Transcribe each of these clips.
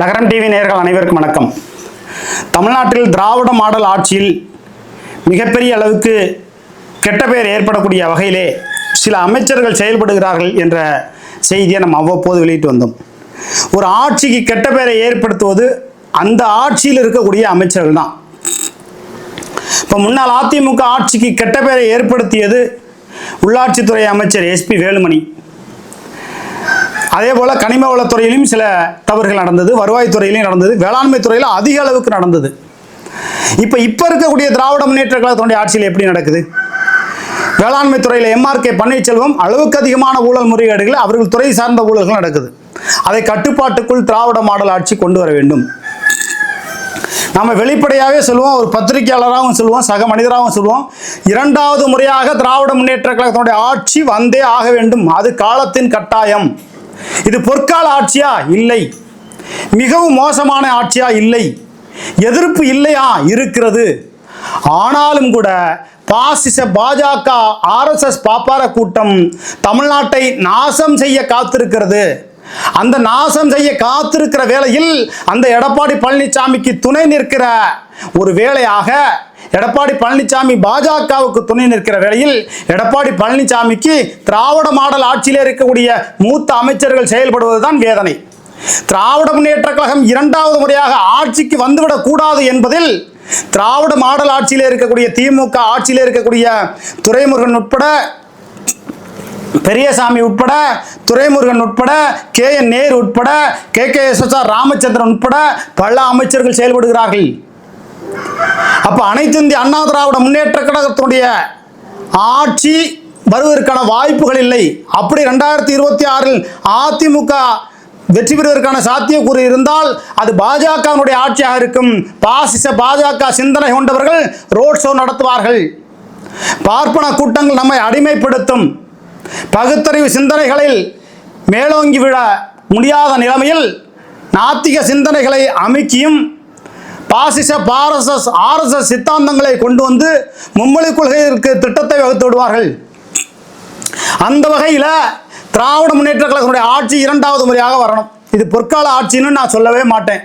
நகரம் டிவி நேயர்கள் அனைவருக்கும் வணக்கம். தமிழ்நாட்டில் திராவிட மாடல் ஆட்சியில் மிகப்பெரிய அளவுக்கு கெட்ட பெயர் ஏற்படக்கூடிய வகையிலே சில அமைச்சர்கள் செயல்படுகிறார்கள் என்ற செய்தியை நம்ம அவ்வப்போது வெளியிட்டு வந்தோம். ஒரு ஆட்சிக்கு கெட்ட பெயரை ஏற்படுத்துவது அந்த ஆட்சியில் இருக்கக்கூடிய அமைச்சர்கள் தான். இப்போ முன்னாள் அதிமுக ஆட்சிக்கு கெட்ட பெயரை ஏற்படுத்தியது உள்ளாட்சித்துறை அமைச்சர் எஸ்பி வேலுமணி. அதே போல் கனிம வளத்துறையிலும் சில தவறுகள் நடந்தது வருவாய்த்துறையிலும் நடந்தது வேளாண்மை துறையில் அதிக அளவுக்கு நடந்தது. இப்போ இப்போ இருக்கக்கூடிய திராவிட முன்னேற்ற கழகத்தினுடைய ஆட்சியில் எப்படி நடக்குது? வேளாண்மை துறையில் எம்ஆர்கே பன்னீர்செல்வம் அளவுக்கு அதிகமான ஊழல் முறைகேடுகள் அவர்கள் துறை சார்ந்த ஊழல்கள் நடக்குது. அதை கட்டுப்பாட்டுக்குள் திராவிட மாடல் ஆட்சி கொண்டு வர வேண்டும். நம்ம வெளிப்படையாகவே சொல்லுவோம் ஒரு பத்திரிகையாளராகவும் சொல்லுவோம் சக மனிதராகவும் சொல்லுவோம். இரண்டாவது முறையாக திராவிட முன்னேற்ற கழகத்தினுடைய ஆட்சி வந்தே ஆக வேண்டும். அது காலத்தின் கட்டாயம். இது பொற்கால ஆட்சியா? இல்லை. மிகவும் மோசமான ஆட்சியா? இல்லை. எதிர்ப்பு இல்லையா? இருக்கிறது. ஆனாலும் கூட பாசிச பாஜக ஆர்எஸ்எஸ் பாப்பார கூட்டம் தமிழ்நாட்டை நாசம் செய்ய காத்திருக்கிறது. அந்த நாசம் செய்ய காத்திருக்கிற வேளையில் அந்த எடப்பாடி பழனிசாமிக்கு துணை நிற்கிற ஒரு வேலையாக எடப்பாடி பழனிசாமி பாஜகவுக்கு துணை நிற்கிற வேளையில் எடப்பாடி பழனிசாமிக்கு திராவிட மாடல் ஆட்சியில் இருக்கக்கூடிய மூத்த அமைச்சர்கள் செயல்படுவதுதான் வேதனை. திராவிட முன்னேற்ற கழகம் இரண்டாவது முறையாக ஆட்சிக்கு வந்துவிடக் கூடாது என்பதில் திராவிட மாடல் ஆட்சியில் இருக்கக்கூடிய திமுக ஆட்சியில் இருக்கக்கூடிய துரைமுருகன் உட்பட பெரியசாமி உட்பட துரைமுருகன் உட்பட கே என் நேரு உட்பட K. K. S. S R. Ramachandran உட்பட பல அமைச்சர்கள் செயல்படுகிறார்கள். அப்ப அனைத்து இந்திய அண்ணா திராவிட முன்னேற்ற கழகத்தினுடைய ஆட்சி வருவதற்கான வாய்ப்புகள் இல்லை. அப்படி ரெண்டாயிரத்தி இருபத்தி ஆறில் அதிமுக வெற்றி பெறுவதற்கான சாத்தியக்கூறு இருந்தால் அது பாஜகவினுடைய ஆட்சியாக இருக்கும். பாசிச பாஜக சிந்தனை கொண்டவர்கள் ரோட் ஷோ நடத்துவார்கள். பார்ப்பன கூட்டங்கள் நம்மை அடிமைப்படுத்தும். பகுத்தறிவு சிந்தனைகளில் மேலோங்கி விழ முடியாத நிலைமையில் நாத்திக சிந்தனைகளை அமுக்கியும் பாசிச பாரசஸ் ஆர்எஸ்எஸ் சித்தாந்தங்களை கொண்டு வந்து மும்மொழி கொள்கைக்கு திட்டத்தை வகுத்து விடுவார்கள். அந்த வகையில் திராவிட முன்னேற்ற கழகத்தினுடைய ஆட்சி இரண்டாவது முறையாக வரணும். இது பொற்கால ஆட்சின்னு நான் சொல்லவே மாட்டேன்.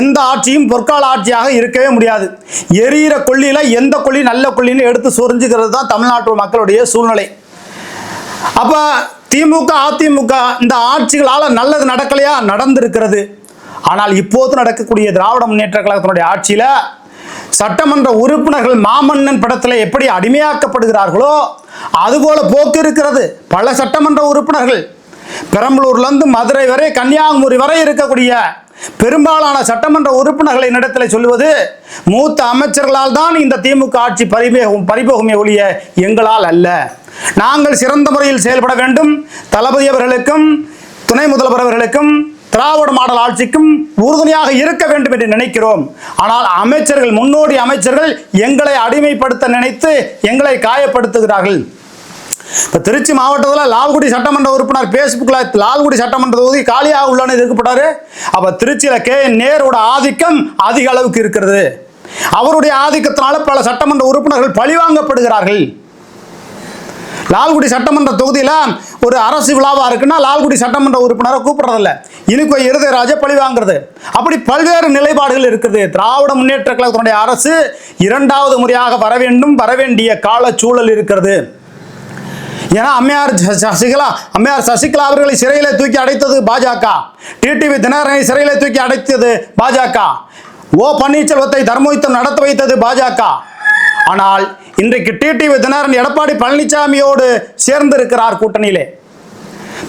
எந்த ஆட்சியும் பொற்கால ஆட்சியாக இருக்கவே முடியாது. எரியிற கொள்ளியில் எந்த கொள்ளி நல்ல கொள்ளின்னு எடுத்து சொரிஞ்சுக்கிறது தான் தமிழ்நாட்டு மக்களுடைய சூழ்நிலை. அப்போ திமுக அதிமுக இந்த ஆட்சிகளால் நல்லது நடக்கலையா? நடந்திருக்கிறது. ஆனால் இப்போது நடக்கக்கூடிய திராவிட முன்னேற்ற கழகத்தினுடைய ஆட்சியில் சட்டமன்ற உறுப்பினர்கள் மாமன்னன் படத்தில் எப்படி அடிமையாக்கப்படுகிறார்களோ அதுபோல போக்கு இருக்கிறது. பல சட்டமன்ற உறுப்பினர்கள் பெரம்பலூர்லேருந்து மதுரை வரை கன்னியாகுமரி வரை இருக்கக்கூடிய பெரும்பாலான சட்டமன்ற உறுப்பினர்களை இடத்தில் சொல்லுவது மூத்த அமைச்சர்களால் தான் இந்த திமுக ஆட்சி பரிபோகும் பரிபோகுமே ஒழிய எங்களால் அல்ல. நாங்கள் சிறந்த முறையில் செயல்பட வேண்டும். தளபதி அவர்களுக்கும் துணை முதல்வர் அவர்களுக்கும் திராவிட மாடல் ஆட்சிக்கும் உறுதுணையாக இருக்க வேண்டும் என்று நினைக்கிறோம். ஆனால் அமைச்சர்கள் முன்னோடி அமைச்சர்கள் எங்களை அடிமைப்படுத்த நினைத்து எங்களை காயப்படுத்துகிறார்கள். இப்போ திருச்சி மாவட்டத்தில் லால்குடி சட்டமன்ற உறுப்பினர் ஃபேஸ்புக்கில் லால்குடி சட்டமன்ற தொகுதி காலியாக உள்ளன்னு இருக்கப்பட்டாரு அப்போ திருச்சியில் கே. என். நேரோட ஆதிக்கம் அதிக அளவுக்கு இருக்கிறது. அவருடைய ஆதிக்கத்தினால பல சட்டமன்ற உறுப்பினர்கள் பழிவாங்கப்படுகிறார்கள். லால்குடி சட்டமன்ற தொகுதியில் ஒரு அரசு விழாவாக இருக்குன்னா லால்குடி சட்டமன்ற உறுப்பினரை கூப்பிடுறதில்ல. இனிக்கோ இருதயராஜ பழி வாங்குறது. அப்படி பல்வேறு நிலைப்பாடுகள் இருக்குது. திராவிட முன்னேற்ற கழகத்தினுடைய அரசு இரண்டாவது முறையாக வர வேண்டும் வரவேண்டிய கால சூழல் இருக்கிறது. ஏன்னா அம்மையார் ச- சசிகலா அம்மையார் சசிகலா அவர்களை சிறையில் தூக்கி அடைத்தது பாஜக. டிடிவி தினகரனை சிறையில் தூக்கி அடைத்தது பாஜக. ஓ பன்னீர்செல்வத்தை தர்மயுத்தம் நடத்த வைத்தது பாஜக. ஆனால் இன்றைக்கு டிடிவி தினகரன் எடப்பாடி பழனிசாமியோடு சேர்ந்து இருக்கிறார் கூட்டணியிலே.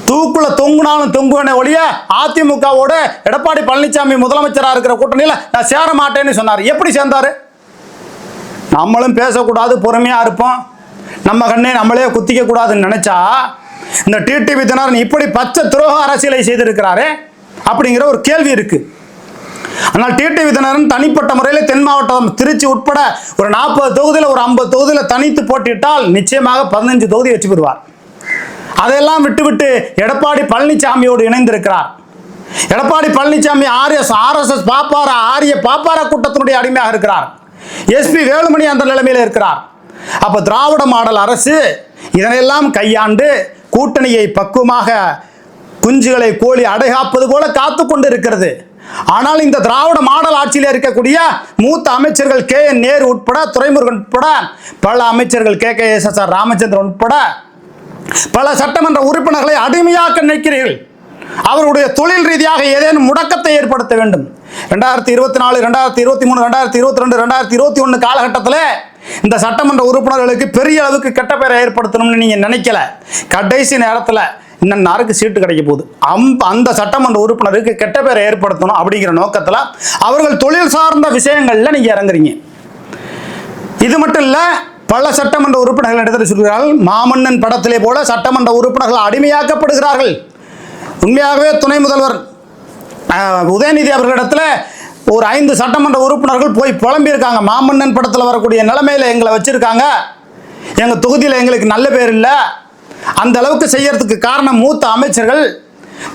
தூக்குல தொங்குனாலும் தொங்குவனே ஒழிய அதிமுகவோட எடப்பாடி பழனிசாமி முதலமைச்சராக இருக்கிற கூட்டணியில் நான் சேர மாட்டேன்னு சொன்னார். எப்படி சேர்ந்தார்? நம்மளும் பேசக்கூடாது பொறுமையாக இருப்போம். நம்ம கண்ணே நம்மளே குத்திக்க கூடாதுன்னு நினைச்சா இந்த டிடிவி தினகரன் இப்படி பச்சை துரோக அரசியலை செய்திருக்கிறாரே அப்படிங்கிற ஒரு கேள்வி இருக்குது ஆனால் டிடிவி விதனரன் தனிப்பட்ட முறையில் தென் மாவட்டம் திருச்சி உட்பட ஒரு நாற்பது தொகுதியில் ஒரு ஐம்பது தொகுதியில் தனித்து போட்டியிட்டால் நிச்சயமாக பதினஞ்சு தொகுதி வச்சு பெறுவார். அதையெல்லாம் விட்டுவிட்டு எடப்பாடி பழனிசாமியோடு இணைந்திருக்கிறார். எடப்பாடி பழனிசாமி ஆர்எஸ் ஆர்எஸ்எஸ் பாப்பாரா ஆரிய பாப்பாரா கூட்டத்தினுடைய அடிமையாக இருக்கிறார். எஸ்பி வேலுமணி அந்த நிலைமையில் இருக்கிறார். அப்போ திராவிட மாடல் அரசு இதனையெல்லாம் கையாண்டு கூட்டணியை பக்குவமாக குஞ்சுகளை கோழி அடைகாப்பது போல காத்து கொண்டு இருக்கிறது. ஆனால் இந்த திராவிட மாடல் ஆட்சியில் இருக்கக்கூடிய மூத்த அமைச்சர்கள் கே. என். நேரு உட்பட துறைமுருகன் உட்பட பல அமைச்சர்கள் K. K. S. S. R. Ramachandran உட்பட பல சட்டமன்ற உறுப்பினர்களை அடிமையாக்க நினைக்கிறீர்கள். அவருடைய தொழில் ரீதியாக ஏதேனும் முடக்கத்தை ஏற்படுத்த வேண்டும். ரெண்டாயிரத்தி இருபத்தி நாலு ரெண்டாயிரத்தி இருபத்தி மூணு ரெண்டாயிரத்தி இருபத்தி ரெண்டு ரெண்டாயிரத்தி இருபத்தி ஒன்று காலகட்டத்தில் இந்த சட்டமன்ற உறுப்பினர்களுக்கு பெரிய அளவுக்கு கெட்ட பெயரை ஏற்படுத்தணும்னு நீங்கள் நினைக்கல. கடைசி நேரத்தில் இன்னும் யாருக்கு சீட்டு கிடைக்க போகுது. அம் அந்த சட்டமன்ற உறுப்பினருக்கு கெட்ட பேரை ஏற்படுத்தணும் அப்படிங்கிற நோக்கத்தில் அவர்கள் தொழில் சார்ந்த விஷயங்களில் நீங்கள் இறங்குறீங்க. இது மட்டும் இல்லை பல சட்டமன்ற உறுப்பினர்கள் எடுத்து சொல்கிறார்கள் மாமன்னன் படத்திலே போல சட்டமன்ற உறுப்பினர்கள் அடிமையாக்கப்படுகிறார்கள். உண்மையாகவே துணை முதல்வர் உதயநிதி அவர்களிடத்தில் ஒரு ஐந்து சட்டமன்ற உறுப்பினர்கள் போய் புலம்பியிருக்காங்க. மாமன்னன் படத்தில் வரக்கூடிய நிலைமையில் எங்களை வச்சுருக்காங்க. எங்கள் தொகுதியில் எங்களுக்கு நல்ல பேர் இல்லை. அந்த அளவுக்கு செய்யறதுக்கு காரணம் மூத்த அமைச்சர்கள்.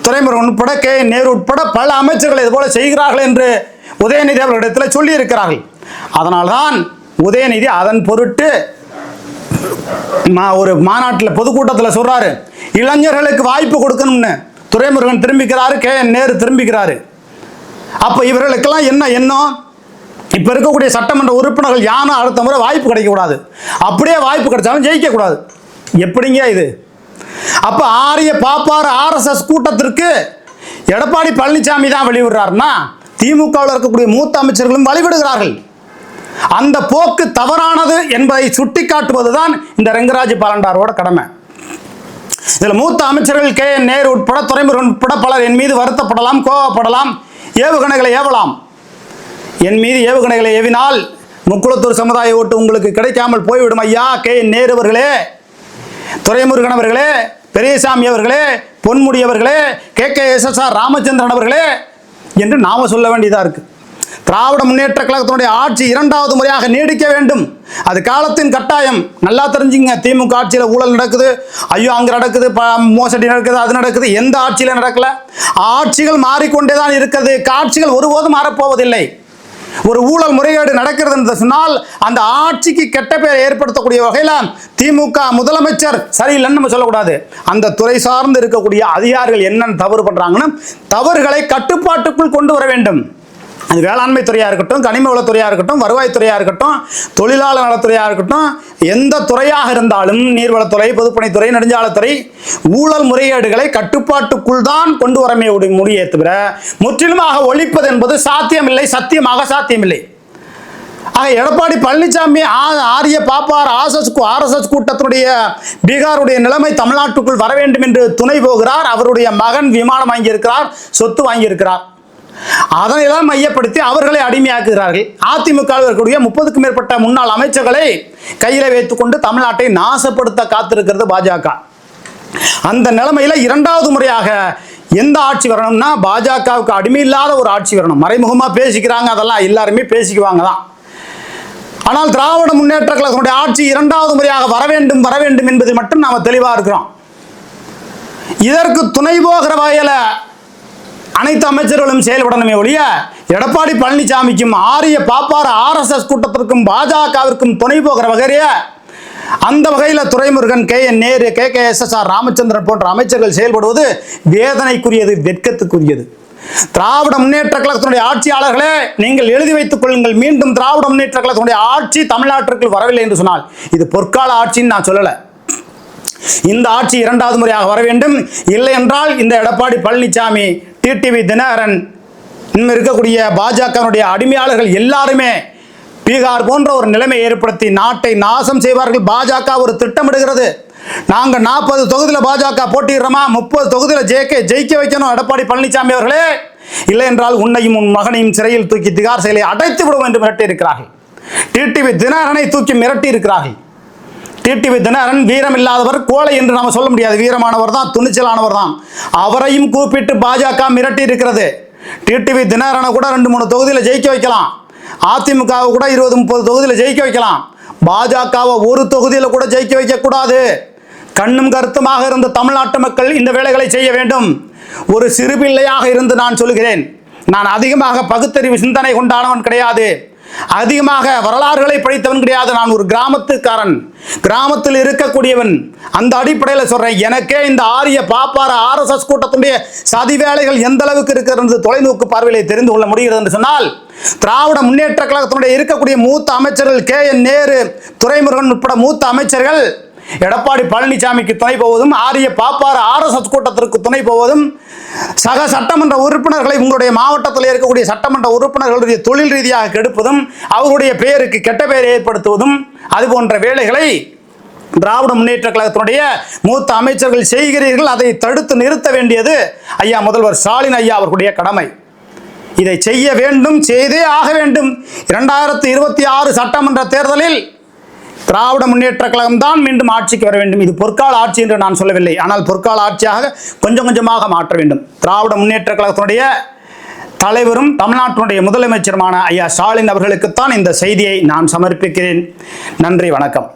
துறைமுருகன் உட்பட கே. நேரு உட்பட பல அமைச்சர்கள் இது போல செய்கிறார்கள் என்று உதயநிதி அவர்களிடத்தில் சொல்லி இருக்கிறார்கள் அதனால்தான் உதயநிதி அதன் பொருட்டு மா- ஒரு மாநாட்டில் பொதுக்கூட்டத்தில் சொல்றாரு. இளைஞர்களுக்கு வாய்ப்பு கொடுக்கணும்னு துறைமுருகன் திரும்பிக்கிறாரு கே. என். நேரு திரும்பிக்கிறாரு. அப்போ இவர்களுக்கெல்லாம் என்ன எண்ணம்? இப்போ இருக்கக்கூடிய சட்டமன்ற உறுப்பினர்கள் யாரும் அடுத்த முறை வாய்ப்பு கிடைக்கக்கூடாது. அப்படியே வாய்ப்பு கிடைச்சாலும் ஜெயிக்கக்கூடாது. எப்படிங்க இது? அப்போ ஆரிய பாப்பார் ஆர்எஸ்எஸ் கூட்டத்திற்கு எடப்பாடி பழனிசாமி தான் வெளிவிடுறாருன்னா திமுகவில் இருக்கக்கூடிய மூத்த அமைச்சர்களும் வழிவிடுகிறார்கள். அந்த போக்கு தவறானது என்பதை சுட்டிக்காட்டுவது தான் இந்த ரெங்கராஜ் பாலண்டாரோட கடமை. இதில் மூத்த அமைச்சர்கள் கே என் நேரு உட்பட துறைமுருகன் உட்பட பலர் என் மீது வருத்தப்படலாம் கோவப்படலாம் ஏவுகணைகளை ஏவலாம். என் மீது ஏவுகணைகளை ஏவினால் முக்குளத்தூர் சமுதாய ஓட்டு உங்களுக்கு கிடைக்காமல் போய்விடும் ஐயா கே என் நேரு அவர்களே. துரைமுருகன் அவர்களே பெரியசாமி அவர்களே பொன்முடி அவர்களே K K S S R Ramachandran அவர்களே என்று நாம சொல்ல வேண்டியதாக இருக்குது திராவிட முன்னேற்ற கழகத்தினுடைய ஆட்சி இரண்டாவது முறையாக நீடிக்க வேண்டும். அது காலத்தின் கட்டாயம். நல்லா தெரிஞ்சுங்க திமுக ஆட்சியில் ஊழல் நடக்குது ஐயோ அங்கே நடக்குது ப மோசடி நடக்குது அது நடக்குது. எந்த ஆட்சியில் நடக்கல? ஆட்சிகள் மாறிக்கொண்டே தான் இருக்கிறது. காட்சிகள் ஒருபோதும் மாறப்போவதில்லை. ஒரு ஊழல் முறைகேடு நடக்கிறது என்று சொன்னால் அந்த ஆட்சிக்கு கெட்ட பெயர் ஏற்படுத்தக்கூடிய வகையில் திமுக முதலமைச்சர் சரியில்லைன்னு நம்ம சொல்லக்கூடாது. அந்த துறை சார்ந்து இருக்கக்கூடிய அதிகாரிகள் என்னென்ன தவறு பண்றாங்கன்னு தவறுகளை கட்டுப்பாட்டுக்குள் கொண்டு வர வேண்டும். அது வேளாண்மை துறையாக இருக்கட்டும் கனிம வளத்துறையாக இருக்கட்டும் வருவாய்த்துறையாக இருக்கட்டும் தொழிலாளர் நலத்துறையாக இருக்கட்டும் எந்த துறையாக இருந்தாலும் நீர்வளத்துறை பொதுப்பணித்துறை நெடுஞ்சாலத்துறை ஊழல் முறையீடுகளை கட்டுப்பாட்டுக்குள் தான் கொண்டு வரமே முடியே தவிர முற்றிலுமாக ஒழிப்பது என்பது சாத்தியமில்லை சத்தியமாக சாத்தியமில்லை. ஆக எடப்பாடி பழனிசாமி ஆ- ஆரிய பாப்பார் ஆர்எஸ்எஸ் ஆர்எஸ்எஸ் கூட்டத்தினுடைய பீகாருடைய நிலைமை தமிழ்நாட்டுக்குள் வர வேண்டும் என்று துணை போகிறார். அவருடைய மகன் விமானம் வாங்கியிருக்கிறார் சொத்து வாங்கியிருக்கிறார். அதனையெல்லாம் மையப்படுத்தி அவர்களை அடிமையாக்குகிறார்கள். அதிமுக இருக்கக்கூடிய முப்பதுக்கும் மேற்பட்ட முன்னாள் அமைச்சர்களை கையில் வைத்துக்கொண்டு தமிழ்நாட்டை நாசப்படுத்த காத்திருக்கிறது பாஜக. அந்த நிலைமையில இரண்டாவது முறையாக எந்த ஆட்சி வரணும்னா பாஜகவுக்கு அடிமை இல்லாத ஒரு ஆட்சி வரணும். மறைமுகமா பேசிக்கிறாங்க அதெல்லாம் எல்லாருமே பேசிக்குவாங்க தான். ஆனால் திராவிட முன்னேற்ற கழகத்தினுடைய ஆட்சி இரண்டாவது முறையாக வர வேண்டும் வர வேண்டும் என்பதில் மட்டும் நாம தெளிவா இருக்கிறோம். இதற்கு துணை போகிற வகையில அனைத்து அமைச்சர்களும் செயல்படணுமே ஒழிய எடப்பாடி பழனிசாமிக்கும் ஆரிய பாப்பார ஆர்எஸ்எஸ் கூட்டத்திற்கும் பாஜகவிற்கும் துணை போகிற வகையில அந்த வகையில் Duraimurugan K. N. Nehru K. K. S. S. R. Ramachandran போன்ற அமைச்சர்கள் செயல்படுவது வேதனைக்குரியது வெட்கத்துக்குரியது. திராவிட முன்னேற்ற கழகத்தினுடைய ஆட்சியாளர்களே நீங்கள் எழுதி வைத்துக் கொள்ளுங்கள் மீண்டும் திராவிட முன்னேற்ற கழகத்தினுடைய ஆட்சி தமிழ்நாட்டிற்கு வரவில்லை என்று சொன்னால் இது பொற்கால ஆட்சின்னு நான் சொல்லலை. இந்த ஆட்சி இரண்டாவது முறையாக வர வேண்டும். இல்லை என்றால் இந்த எடப்பாடி பழனிசாமி டிடிவி தினகரன் இன்னும் இருக்கக்கூடிய பாஜகவினுடைய அடிமையாளர்கள் எல்லாருமே பீகார் போன்ற ஒரு நிலைமை ஏற்படுத்தி நாட்டை நாசம் செய்வார்கள். பாஜக ஒரு திட்டமிடுகிறது. நாங்கள் நாற்பது தொகுதியில் பாஜக போட்டிடுறோமா முப்பது தொகுதியில் ஜெயிக்க ஜெயிக்க வைக்கணும் எடப்பாடி பழனிசாமி அவர்களே. இல்லை என்றால் உன்னையும் உன் மகனையும் சிறையில் தூக்கி திகார் செயலை அடைத்து விடுவோம் என்று மிரட்டி இருக்கிறார்கள் டிடிவி தினகரனை தூக்கி மிரட்டி இருக்கிறார்கள் டிடிவி தினகரன் வீரம் இல்லாதவர் கோலை என்று நாம் சொல்ல முடியாது. வீரமானவர் தான் துணிச்சலானவர் தான். அவரையும் கூப்பிட்டு பாஜக மிரட்டி இருக்கிறது. டிடிவி தினகரனை கூட ரெண்டு மூணு தொகுதியில் ஜெயிக்க வைக்கலாம். அதிமுகவை கூட இருபது முப்பது தொகுதியில் ஜெயிக்க வைக்கலாம். பாஜகவை ஒரு தொகுதியில் கூட ஜெயிக்க வைக்கக்கூடாது. கண்ணும் கருத்துமாக இருந்த தமிழ்நாட்டு மக்கள் இந்த வேலைகளை செய்ய வேண்டும். ஒரு சிறுபிள்ளையாக இருந்து நான் சொல்கிறேன். நான் அதிகமாக பகுத்தறிவு சிந்தனை கொண்டானவன் கிடையாது. அதிகமாக வரலாறுகளை படித்தவன் கிடையாது. நான் ஒரு கிராமத்துக்காரன். கிராமத்தில் இருக்கக்கூடியவன். அந்த அடிப்படையில் சொல்கிறேன் எனக்கே இந்த ஆரிய பாப்பார ஆர்எஸ்எஸ் கூட்டத்துடைய சதி வேலைகள் எந்த அளவுக்கு இருக்கிறது தொலைநோக்கு பார்வையிலே தெரிந்து கொள்ள முடிகிறது என்று சொன்னால் திராவிட முன்னேற்ற கழகத்தினுடைய இருக்கக்கூடிய மூத்த அமைச்சர்கள் கே என் நேரு துரைமுருகன் உட்பட மூத்த அமைச்சர்கள் எடப்பாடி பழனிசாமிக்கு துணை போவதும் ஆரிய பாப்பார ஆர்எஸ்எஸ் கூட்டத்திற்கு துணை போவதும் சக சட்டமன்ற உறுப்பினர்களை உங்களுடைய மாவட்டத்தில் இருக்கக்கூடிய சட்டமன்ற உறுப்பினர்களுடைய தொழில் ரீதியாக கெடுப்பதும் அவர்களுடைய பெயருக்கு கெட்ட பெயர் ஏற்படுத்துவதும் அது போன்ற வேலைகளை திராவிட முன்னேற்ற கழகத்தினுடைய மூத்த அமைச்சர்கள் செய்கிறீர்கள். அதை தடுத்து நிறுத்த வேண்டியது ஐயா முதல்வர் ஸ்டாலின் ஐயா அவர்களுடைய கடமை. இதை செய்ய வேண்டும் செய்தே ஆக வேண்டும். இரண்டாயிரத்தி இருபத்தி ஆறு சட்டமன்ற தேர்தலில் திராவிட முன்னேற்ற கழகம் தான் மீண்டும் ஆட்சிக்கு வர வேண்டும். இது பொற்கால ஆட்சி என்று நான் சொல்லவில்லை. ஆனால் பொற்கால ஆட்சியாக கொஞ்சம் கொஞ்சமாக மாற்ற வேண்டும். திராவிட முன்னேற்ற கழகத்தினுடைய தலைவரும் தமிழ்நாட்டினுடைய முதலமைச்சருமான ஐயா ஸ்டாலின் அவர்களுக்குத்தான் இந்த செய்தியை நான் சமர்ப்பிக்கிறேன். நன்றி வணக்கம்.